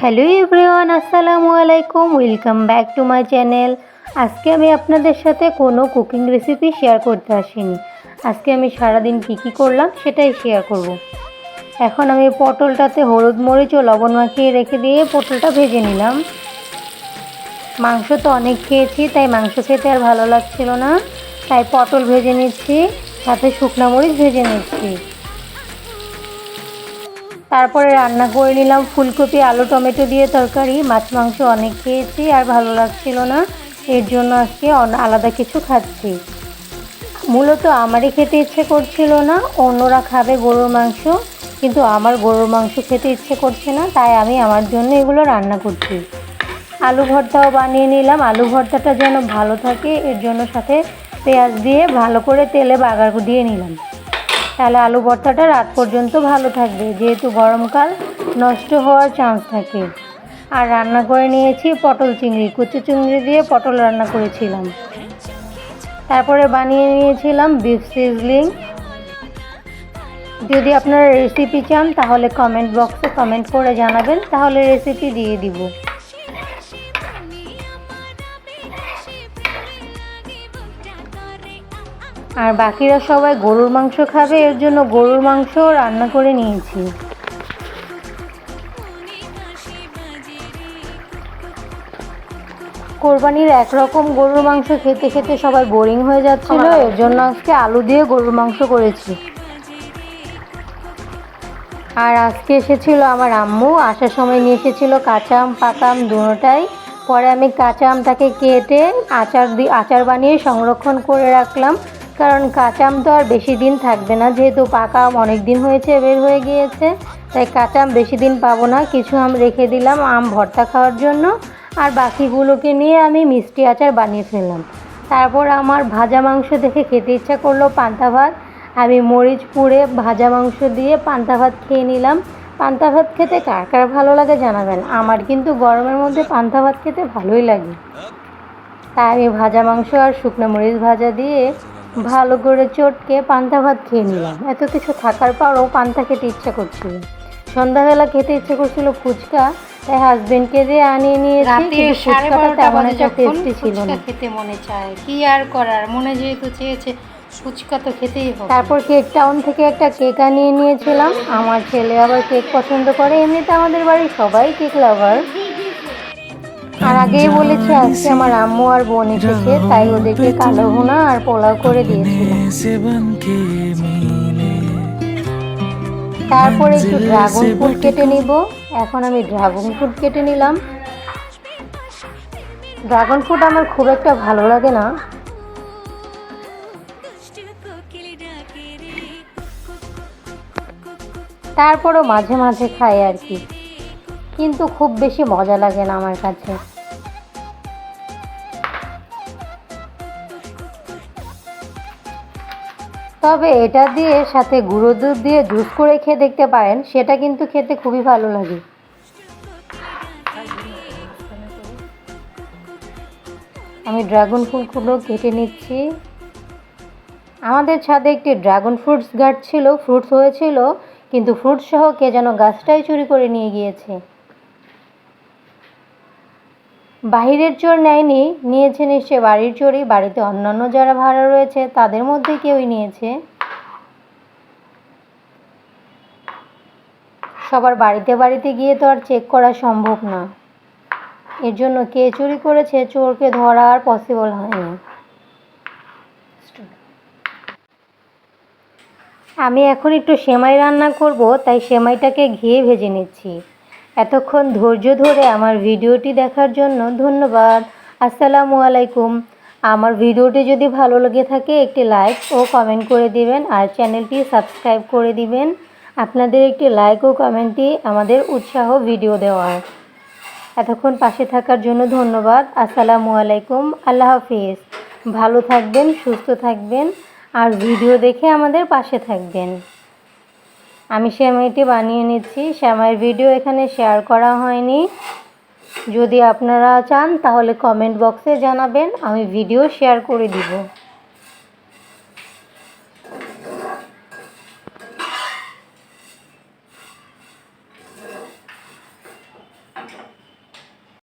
Hello everyone, আসসালামু আলাইকুম, welcome back to my channel. আজকে আমি আপনাদের সাথে কোনো কুকিং রেসিপি শেয়ার করতে আসিনি। আজকে আমি সারাদিন কী কী করলাম সেটাই শেয়ার করব। এখন আমি পটলটাতে হলুদ মরিচ ও লবণ মাখিয়ে রেখে দিয়ে পটলটা ভেজে নিলাম। মাংস তো অনেক খেয়েছি, তাই মাংস খেতে আর ভালো লাগছিল না। তাই পটল ভেজে নিচ্ছি, সাথে শুকনো মরিচ ভেজে নিচ্ছি। তারপরে রান্না করে নিলাম ফুলকপি, আলু, টমেটো দিয়ে তরকারি। মাছ, মাংস অনেক খেয়েছি, আর ভালো লাগছিল না। এর জন্য আজকে আলাদা কিছু খাচ্ছি। মূলত আমারই খেতে ইচ্ছে করছিল না, অন্যরা খাবে গরুর মাংস, কিন্তু আমার গরুর মাংস খেতে ইচ্ছে করছে না, তাই আমি আমার জন্য এগুলো রান্না করছি। আলু ভর্তাও বানিয়ে নিলাম। আলু ভর্তাটা যেন ভালো থাকে, এর জন্য সাথে পেঁয়াজ দিয়ে ভালো করে তেলে বাগার দিয়ে নিলাম। তাহলে আলু ভর্তাটা রাত পর্যন্ত ভালো থাকবে। যেহেতু গরমকাল, নষ্ট হওয়ার চান্স থাকে। আর রান্না করে নিয়েছি পটল চিংড়ি। কুচু চিংড়ি দিয়ে পটল রান্না করেছিলাম। তারপরে বানিয়ে নিয়েছিলাম বিফ সিজলিং যদি আপনারা রেসিপি চান, তাহলে কমেন্ট বক্সে কমেন্ট করে জানাবেন। তাহলে রেসিপি দিয়ে দিব। আর বাকিরা সবাই গরুর মাংস খাবে এর জন্য গরুর মাংস রান্না করে নিয়েছি। কোরবানির একরকম গরুর মাংস খেতে খেতে সবাই বোরিং হয়ে যাচ্ছিল এর জন্য আজকে আলু দিয়ে গরুর মাংস করেছি। আর আজকে এসেছিল আমার আম্মু আসার সময় নিয়ে এসেছিল কাঁচা আম পাকা আম দুটোটাই পরে আমি কাঁচা আমটাকে কেটে আচার দি আচার বানিয়ে সংরক্ষণ করে রাখলাম। কারণ কাঁচা আম তো আর বেশি দিন থাকবে না, যেহেতু পাকা অনেক দিন হয়েছে, বের হয়ে গিয়েছে। তাই কাঁচা আম বেশি দিন পাবো না, কিছু আম রেখে দিলাম আম ভর্তা খাওয়ার জন্য। আর বাকিগুলোকে নিয়ে আমি মিষ্টি আচার বানিয়ে ফেললাম। তারপর আমার ভাজা মাংস দেখে খেতে ইচ্ছা করল পান্তা ভাত। আমি মরিচ পুড়ে ভাজা মাংস দিয়ে পান্তা ভাত খেয়ে নিলাম। পান্তা ভাত খেতে কার কার ভালো লাগে জানাবেন? আমার কিন্তু গরমের মধ্যে পান্তা ভাত খেতে ভালোই লাগে। তাই আমি ভাজা মাংস আর শুকনো মরিচ ভাজা দিয়ে ভালো করে চটকে পান্তা ভাত খেয়ে নিলাম। এত কিছু থাকার পরও পান্তা খেতে ইচ্ছা করছিল। সন্ধ্যাবেলা খেতে ইচ্ছে করছিল ফুচকা তাই হাজবেন্ডকে দিয়ে আনিয়ে নিয়েছি ফুচকাটা তেমন একটা টেস্টি ছিল না। খেতে মনে চায় কি আর করার? মনে যেহেতু চেয়েছে ফুচকা তো খেতেই হবে। তারপর কেক টাউন থেকে একটা কেক আনিয়ে নিয়েছিলাম। আমার ছেলে আবার কেক পছন্দ করে। এমনিতে আমাদের বাড়ির সবাই কেক লাভার আর আগেই বলেছি, আজকে আমার আম্মু আর বোন এসেছে, তাই ওদেরকে কালো ভুনা আর পোলাও করে দিয়েছি। তারপরে একটু ড্রাগন ফ্রুট কেটে নিব। এখন আমি ড্রাগন ফ্রুট কেটে নিলাম। ড্রাগন ফ্রুট আমার খুব একটা ভালো লাগে না। তারপরও মাঝে মাঝে খাই আর কি। কিন্তু খুব বেশি মজা লাগে না আমার কাছে। তবে এটা দিয়ে সাথে গুঁড়ো দুধ দিয়ে জুস করে খেয়ে দেখতে পারেন, সেটা কিন্তু খেতে খুবই ভালো লাগে। আমি ড্রাগন ফ্রুটগুলো কেটে নিচ্ছি। আমাদের ছাদে একটি ড্রাগন ফ্রুটস গাছ ছিল, ফ্রুটস হয়েছিল, কিন্তু ফ্রুট সহ কে যেন গাছটাই চুরি করে নিয়ে গিয়েছে। বাহিরের চোর নেয়নি নিয়েছে নিশ্চয় বাড়ির চোরই, বাড়িতে অন্যান্য যারা ভাড়া রয়েছে, তাদের মধ্যে কেউই নিয়েছে। সবার বাড়িতে বাড়িতে গিয়ে তো আর চেক করা সম্ভব না। এর জন্য কে চুরি করেছে, চোরকে ধরা আর পসিবল হয়নি আমি এখন একটু সেমাই রান্না করব, তাই সেমাইটাকে ঘিয়ে ভেজে নিচ্ছি। এতক্ষণ ধৈর্য ধরে আমার ভিডিওটি দেখার জন্য ধন্যবাদ। আসসালামু আলাইকুম। আমার ভিডিওটি যদি ভালো লেগে থাকে, একটি লাইক ও কমেন্ট করে দিবেন আর চ্যানেলটি সাবস্ক্রাইব করে দিবেন। আপনাদের একটি লাইক ও কমেন্টই আমাদের উৎসাহ ভিডিও দেওয়ার। এতক্ষণ পাশে থাকার জন্য ধন্যবাদ। আসসালামু আলাইকুম। আল্লাহ হাফিজ। ভালো থাকবেন, সুস্থ থাকবেন আর ভিডিও দেখে আমাদের পাশে থাকবেন। আমি শ্যামাইটি বানিয়ে নিচ্ছি। শ্যামাইয়ের ভিডিও এখানে শেয়ার করা হয়নি। যদি আপনারা চান, তাহলে কমেন্ট বক্সে জানাবেন। আমি ভিডিও শেয়ার করে দিব।